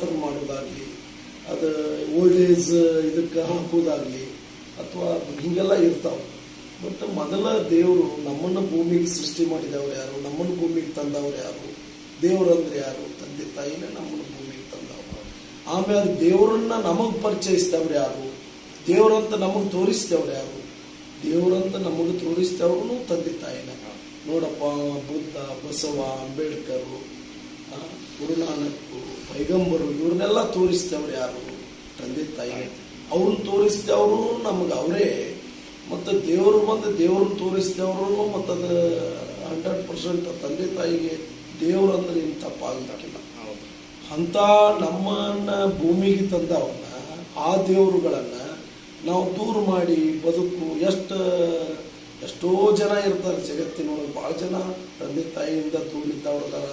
ರೂಪಾಂತರ ಮಾಡೋದಾಗಲಿ ಅದು ಓಲ್ಡ್ ಏಜ್ ಇದಕ್ಕೆ ಹಾಕೋದಾಗಲಿ ಅಥವಾ ಹೀಗೆಲ್ಲ ಇರ್ತಾವೆ. ಬಟ್ ಮೊದಲ ದೇವರು ನಮ್ಮನ್ನು ಭೂಮಿಗೆ ಸೃಷ್ಟಿ ಮಾಡಿದವ್ರು ಯಾರು? ನಮ್ಮನ್ನು ಭೂಮಿಗೆ ತಂದವ್ರು ಯಾರು? ದೇವರು ಅಂದ್ರೆ ಯಾರು? ತಂದೆ ತಾಯಿನೇ ನಮ್ಮನ್ನು ಭೂಮಿಗೆ ತಂದವರು. ಆಮೇಲೆ ದೇವರನ್ನ ನಮಗೆ ಪರಿಚಯಿಸಿದವ್ರು ಯಾರು? ದೇವರಂತ ನಮಗೆ ತೋರಿಸಿದವರು ಯಾರು? ದೇವರಂತ ನಮಗೆ ತೋರಿಸಿದವರು ತಂದೆ ತಾಯಿನ. ನೋಡಪ್ಪ, ಬುದ್ಧ, ಬಸವ, ಅಂಬೇಡ್ಕರು ಗುರುನಾನಕ್ ಪೈಗಂಬರು, ಇವ್ರನ್ನೆಲ್ಲ ತೋರಿಸ್ತವ್ರು ಯಾರು? ತಂದೆ ತಾಯಿ ಅವ್ರನ್ನ ತೋರಿಸಿದವರು ನಮ್ಗೆ ಅವರೇ. ಮತ್ತು ದೇವರು ಬಂದು ದೇವ್ರನ್ನ ತೋರಿಸಿದವರು ಮತ್ತು ಅದು ಹಂಡ್ರೆಡ್ ಪರ್ಸೆಂಟ್ ತಂದೆ, ತಾಯಿಗೆ ದೇವ್ರು ಅಂದ್ರೆ ಏನು ತಪ್ಪಾಗಿಲ್ಲ ಅಂಥ ನಮ್ಮನ್ನ ಭೂಮಿಗೆ ತಂದವನ್ನ ಆ ದೇವರುಗಳನ್ನ ನಾವು ದೂರ ಮಾಡಿ ಬದುಕು ಎಷ್ಟು, ಎಷ್ಟೋ ಜನ ಇರ್ತಾರೆ ಜಗತ್ತಿನೊಳಗೆ. ಭಾಳ ಜನ ತಂದೆ, ತಾಯಿಯಿಂದ ದೂರ ಇದ್ದವ್ರು ಅದಾರ.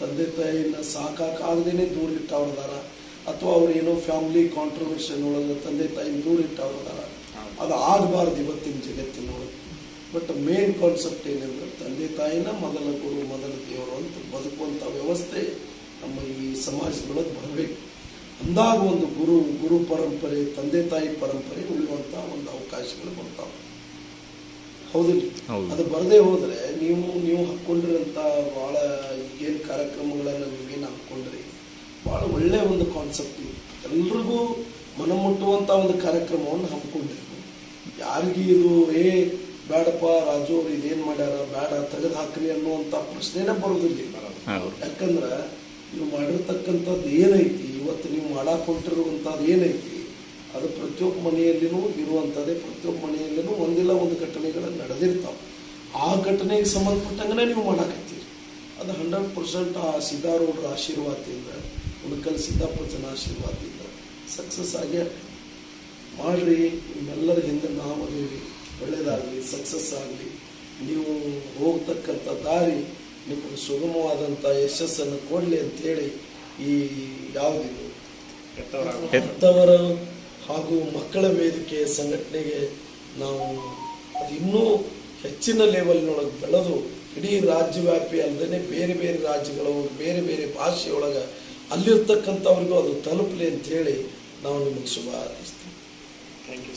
ತಂದೆ ತಾಯಿನ ಸಾಕಾಗದೇ ದೂರ ಇಟ್ಟವ್ರದಾರ ಅಥವಾ ಅವ್ರು ಏನೋ ಫ್ಯಾಮಿಲಿ ಕಾಂಟ್ರವರ್ಷನ್ ಒಳಗೆ ತಂದೆ ತಾಯಿನ ದೂರ ಇಟ್ಟವ್ರದಾರ ಅದು ಆಗಬಾರ್ದು ಇವತ್ತಿನ ಜಗತ್ತಿನೊಳಗೆ ಬಟ್ ಮೇನ್ ಕಾನ್ಸೆಪ್ಟ್ ಏನಂದ್ರೆ ತಂದೆ ತಾಯಿನ ಮೊದಲ ಗುರು ಮೊದಲ ದೇವರು ಅಂತ ಬದುಕುವಂಥ ವ್ಯವಸ್ಥೆ ನಮ್ಮ ಈ ಸಮಾಜದೊಳಗೆ ಬರಬೇಕು. ಅಂದಾಗ ಒಂದು ಗುರು ಗುರು ಪರಂಪರೆ ತಂದೆ ತಾಯಿ ಪರಂಪರೆ ಉಳಿಯುವಂಥ ಒಂದು ಅವಕಾಶಗಳು ಬರ್ತಾವೆ. ಹೌದಿಲ್ಲ? ಹೌದು. ಅದು ಬರದೇ ಹೋದರೆ ನೀವು ನೀವು ಹಾಕ್ಕೊಂಡಿರೋಂಥ ಭಾಳ ಏನು ಕಾರ್ಯಕ್ರಮಗಳನ್ನು ನೀವೇನು ಹಾಕ್ಕೊಂಡ್ರಿ ಭಾಳ ಒಳ್ಳೆಯ ಒಂದು ಕಾನ್ಸೆಪ್ಟ್ ಎಲ್ಲರಿಗೂ ಎಲ್ರಿಗೂ ಮನಮುಟ್ಟುವಂಥ ಒಂದು ಕಾರ್ಯಕ್ರಮವನ್ನು ಹಮ್ಮಿಕೊಂಡಿದ್ರು ಯಾರಿಗೆ ಇದು ಏ ಬೇಡಪ್ಪ ರಾಜು ಅವ್ರು ಇದೇನು ಮಾಡ್ಯಾರ ಬೇಡ ತೆಗೆದು ಹಾಕ್ರಿ ಅನ್ನುವಂಥ ಪ್ರಶ್ನೆನೇ ಬರೋದಿಲ್ಲ. ಯಾಕಂದ್ರೆ ನೀವು ಮಾಡಿರ್ತಕ್ಕಂಥದ್ದು ಏನೈತಿ ಇವತ್ತು ನೀವು ಮಾಡಾಕ್ ಹೊಂಟಿರುವಂಥದ್ದು ಏನೈತಿ ಅದು ಪ್ರತಿಯೊಬ್ಬ ಮನೆಯಲ್ಲಿನೂ ಇರುವಂಥದ್ದೇ ಪ್ರತಿಯೊಬ್ಬ ಮನೆಯಲ್ಲಿನೂ ಒಂದಿಲ್ಲ ಒಂದು ಘಟನೆಗಳು ನಡೆದಿರ್ತಾವೆ. ಆ ಘಟನೆಗೆ ಸಂಬಂಧಪಟ್ಟಂಗೆ ನೀವು ಮಾಡಾಕತ್ತೀರಿ. ಅದು ಹಂಡ್ರೆಡ್ ಪರ್ಸೆಂಟ್ ಆ ಸಿದ್ಧಾರೂಢರ ಆಶೀರ್ವಾದದಿಂದ ಉಣಕಲ್ ಜನ ಆಶೀರ್ವಾದದಿಂದ ಸಕ್ಸಸ್ ಆಗಿ ಮಾಡಿರಿ ನಿಮ್ಮೆಲ್ಲರ ಹಿಂದೆ ನಾವು ಅದೀವಿ ಒಳ್ಳೇದಾಗಲಿ ಸಕ್ಸಸ್ ಆಗಲಿ. ನೀವು ಹೋಗ್ತಕ್ಕಂಥ ದಾರಿ ನಿಮಗೆ ಸುಗಮವಾದಂಥ ಯಶಸ್ಸನ್ನು ಕೊಡಲಿ ಅಂತೇಳಿ ಈ ಯಾವುದಿದು? ಹೆತ್ತವರ ಹಾಗೂ ಮಕ್ಕಳ ವೇದಿಕೆ ಸಂಘಟನೆಗೆ ನಾವು ಅದು ಇನ್ನೂ ಹೆಚ್ಚಿನ ಲೆವೆಲ್ನೊಳಗೆ ಬೆಳೆದು ಇಡೀ ರಾಜ್ಯವ್ಯಾಪಿ ಅಲ್ಲದೇ ಬೇರೆ ಬೇರೆ ರಾಜ್ಯಗಳವರು ಬೇರೆ ಬೇರೆ ಭಾಷೆಯೊಳಗೆ ಅಲ್ಲಿರ್ತಕ್ಕಂಥವ್ರಿಗೂ ಅದು ತಲುಪಲಿ ಅಂತೇಳಿ ನಾವು ನಿಮಗೆ ಶುಭ